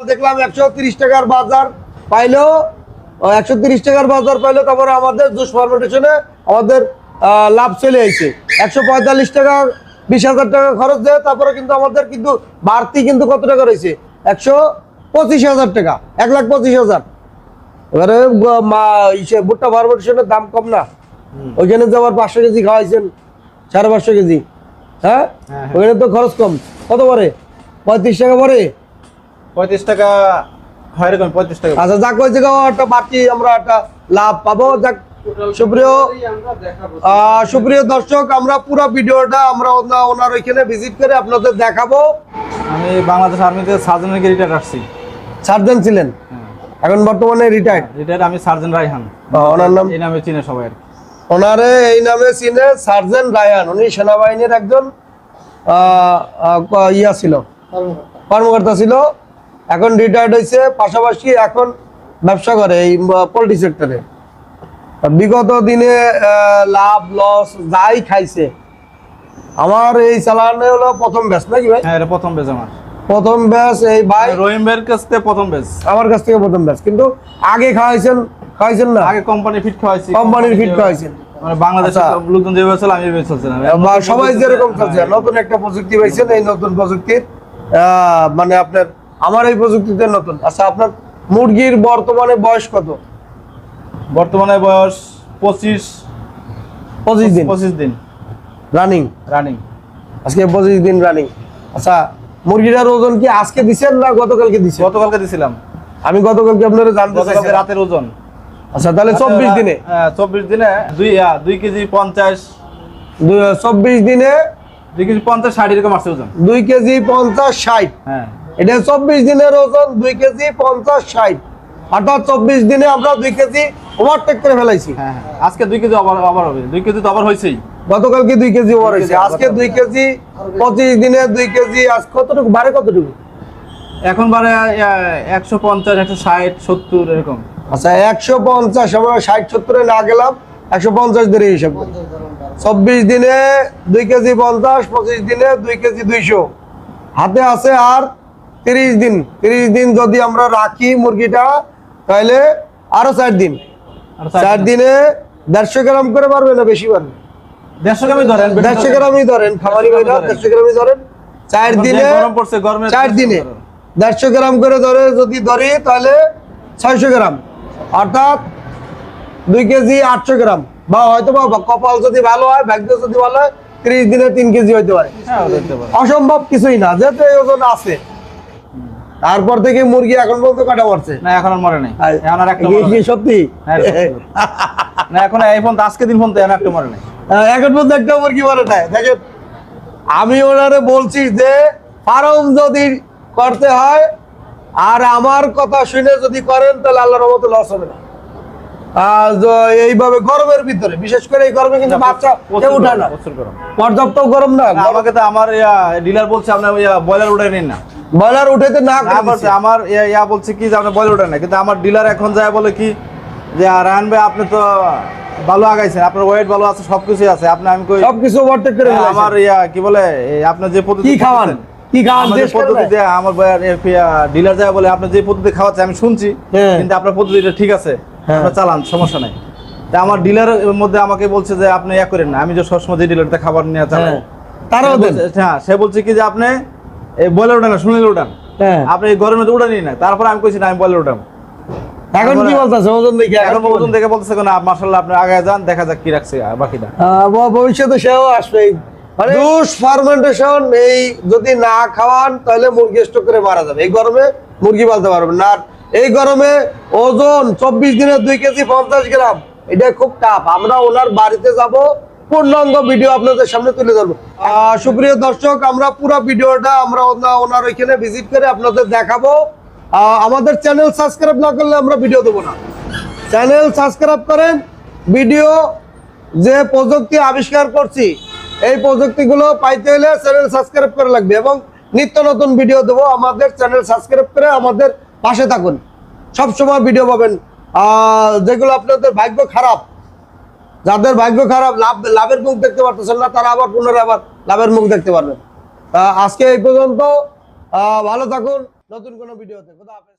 দেখলাম একশো তিরিশ টাকার বাজার পাইলো একশো তিরিশ টাকার বাজার পাইলো তারপরে আমাদের জুস ফার্মেন্টেশনে আমাদের লাভ চলে আইছে। একশো পঁয়তাল্লিশ টাকা বিশ হাজার টাকা খরচ দেয় তারপরে কিন্তু আমাদের কিন্তু বাড়তি কিন্তু কত টাকা রয়েছে? একশো পঁচিশ হাজার টাকা এক লাখ পঁচিশ হাজার। এবারে ভুট্টা ফার্মেন্টেশনের দাম কম না। ওইখানে যে আবার পাঁচশো কেজি খাওয়াইছেন সাড়ে পাঁচশো কেজি হ্যাঁ হ্যাঁ। ওইখানে তো খরচ কম। কত পরে? পঁয়ত্রিশ টাকা পরে? পঁয়ত্রিশ টাকা। হয় এরকম পঁয়ত্রিশ টাকা। আচ্ছা যাক ওই একটা বাড়তি আমরা একটা লাভ পাবো। যাক সুপ্রিয় সুপ্রিয় দর্শক আমরা পুরো ভিডিওটা আমরা ওনা- ওনার ওইখানে ভিজিট করে আপনাদের দেখাবো। আমি বাংলাদেশ আর্মিতে রিটায়ার আসছি। ছিলেন? এখন বর্তমানে রিটায়ার্ড রিটায়ার আমি ওনার নাম? এই নামে চিনে সবাই ওনারে এই নামে চিনে সার্জেন্ট রায়ান উনি সেনাবাহিনীর একজন ইয়া ছিল। কর্মকর্তা ছিল। এখন রিটায়ার্ড হয়েছে পাশাপাশি এখন ব্যবসা করে এই পোলট্রি সেক্টরে বিগত দিনে লাভ লস যাই খাইছে আমার এই চালানে হলো প্রথম ব্যাচ নাকি ভাই? হ্যাঁ প্রথম বেজ আমার। প্রথম ব্যাচ এই ভাই রহিম ভাইয়ের কাছ থেকে প্রথম বেজ আমার কাছ থেকে প্রথম ব্যাচ কিন্তু আগে খাওয়াইছেন খাওয়াইছেন না? আগে কোম্পানি ফিট খাওয়াইছি কোম্পানির ফিট খাওয়াইছেন। মানে বাংলাদেশের আচ্ছা। লোকজন যেভাবে চলে আমি চলছিলাম। বা সবাই যেরকম চলছে নতুন একটা প্রযুক্তি পাইছেন এই নতুন প্রযুক্তির আহ, মানে আপনার আমার এই প্রযুক্তিতে নতুন। আচ্ছা আপনার মুরগির বর্তমানে বয়স কত? বর্তমানে বয়স পঁচিশ পঁচিশ দিন। পঁচিশ দিন। রানিং রানিং আজকে পঁচিশ দিন রানিং আচ্ছা মুরগিটার ওজন কি আজকে দিছেন না গতকালকে দিছেন? গতকালকে দিছিলাম। আমি গতকালকে আপনারা জানতে চাইছিলাম। রাতের ওজন। আচ্ছা তাহলে চব্বিশ দিনে? হ্যাঁ চব্বিশ দিনে দুই দুই কেজি পঞ্চাশ। চব্বিশ দিনে দুই কেজি পঞ্চাশ ষাট এরকম আসছে ওজন। দুই কেজি পঞ্চাশ ষাট। হ্যাঁ। এটা চব্বিশ দিনের ওজন দুই কেজি পঞ্চাশ ষাট। অর্থাৎ চব্বিশ দিনে আমরা দুই কেজি ওভারটেক করে ফেলাইছি। হ্যাঁ হ্যাঁ। আজকে দুই কেজি আবার হবে। দুই কেজি তো আবার হয়েছেই। গতকালকে দুই কেজি ওভার হয়েছে। আজকে দুই কেজি পঁচিশ দিনে দুই কেজি। আজ কতটুকু? বাড়ে কতটুকু? এখন বারে একশো পঞ্চাশ একশো ষাট সত্তর এরকম। আচ্ছা একশো পঞ্চাশ আমরা ষাট সত্তরে না গেলাম। একশো পঞ্চাশ ধরে হিসাব করি। চব্বিশ দিনে দুই কেজি পঞ্চাশ পঁচিশ দিনে দুই কেজি দুইশো। হাতে আছে আর তিরিশ দিন তিরিশ দিন যদি আমরা রাখি মুরগিটা তাহলে আরও চার দিন। আর চার দিনে। দেড়শো গ্রাম করে পারবে না বেশি পারবে দেড়শো গ্রামই ধরেন দেড়শো। গ্রামই ধরেন খামারি ভাইরা দেড়শো গ্রামই ধরেন। চার দিনে চার দিনে দেড়শো গ্রাম করে ধরে যদি ধরি তাহলে ছয়শো গ্রাম। অর্থাৎ দুই কেজি আটশো গ্রাম। বা হয়তো বা কপাল যদি ভালো হয় ভাগ্য যদি ভালো হয় ত্রিশ দিনে তিন কেজি হইতে পারে। হ্যাঁ দেখতে পারেন অসম্ভব কিছুই না যেহেতু এই ওজন আছে। তারপর থেকে মুরগি এখন বলতে কাটা পড়ছে না এখন আর মরে নাই। এখন আর একটা নাই। সত্যি? হ্যাঁ, না এখন এই ফোন আজকে দিন ফোন তো এখন একটা মরে নাই। এখন পর্যন্ত একটা মুরগি মরে নাই। দেখেন আমি ওনারে বলছি যে ফার্ম যদি করতে হয় আর আমার কথা শুনে যদি করেন তাহলে আল্লাহর মতো লস হবে না। এইভাবে গরমের ভিতরে বিশেষ করে এই গরমে কিন্তু বাচ্চা কেউ না। পর্যাপ্ত গরম না আমাকে তো আমার ডিলার বলছে আপনার বয়লার উঠে নিন না। উঠাইতে না। আমার ইয়া- বলছে কি যে আপনি বয়লার উঠে না কিন্তু আমার ডিলার এখন যায় বলে কি যে রায়ন ভাই আপনি তো ভালো আগাইছেন আপনার ওয়েট ভালো আছে সবকিছুই আছে আপনি আমি কই সবকিছু ওভারটেক করে হ্যাঁ, আমার ইয়া কি বলে আপনার যে পদ্ধতি কি খাওয়ান? কি পদ্ধতিতে আমার ডিলার যায় বলে আপনি যে পদ্ধতি খাওয়াচ্ছে আমি শুনছি হ্যাঁ। কিন্তু আপনার পদ্ধতিটা ঠিক আছে। হ্যাঁ। আপনার চালান সমস্যা নাই। তা আমার ডিলারের মধ্যে আমাকে বলছে যে আপনি ইয়া করেন না আমি যে সবসময় যে ডিলারতে খাবার নিয়ে চালাই। হ্যাঁ। তারাও দেন। হ্যাঁ সে বলছে কি যে আপনি এই বয়লার উঠান না শুনিলে উঠান। হ্যাঁ। আপনি এই গরমে তো উঠানি না তারপর আমি কইছি না আমি বয়লার উঠাম এখন কি আমরা- বলতেছে? ওজন দেখে এখন ওজন দেখে বলতেছে না মার্শাল্লাহ আপনি আগে যান দেখা যাক কি রাখছে বাকিটা ভবিষ্যতে সেও আসবে। মানে ফার্মেন্টেশন এই যদি না খাওয়ান তাহলে মুরগি স্টক করে মারা যাবে। এই গরমে মুরগি পালতে পারবেন না। এই গরমে ওজন চব্বিশ দিনে দুই কেজি পঞ্চাশ গ্রাম। এটা খুব টাফ আমরা ওনার বাড়িতে যাব, পূর্ণাঙ্গ ভিডিও আপনাদের সামনে তুলে ধরবো। সুপ্রিয় দর্শক, আমরা পুরো ভিডিওটা আমরা ওনার ওইখানে ভিজিট করে আপনাদের দেখাবো। আমাদের চ্যানেল সাবস্ক্রাইব না করলে আমরা ভিডিও দেবো না। চ্যানেল সাবস্ক্রাইব করেন ভিডিও যে প্রযুক্তি আবিষ্কার করছি, এই প্রযুক্তিগুলো পাইতে হলে চ্যানেল সাবস্ক্রাইব করা লাগবে এবং নিত্য নতুন ভিডিও দেবো। আমাদের চ্যানেল সাবস্ক্রাইব করে আমাদের পাশে থাকুন। সবসময় ভিডিও পাবেন। যেগুলো আপনাদের ভাগ্য খারাপ, যাদের ভাগ্য খারাপ, লাভ, লাভের মুখ দেখতে পারতেছেন না, তারা আবার পুনরায় আবার লাভের মুখ দেখতে পারবেন। আজকে এই পর্যন্ত ভালো থাকুন। নতুন কোনো ভিডিওতে হাফেজ।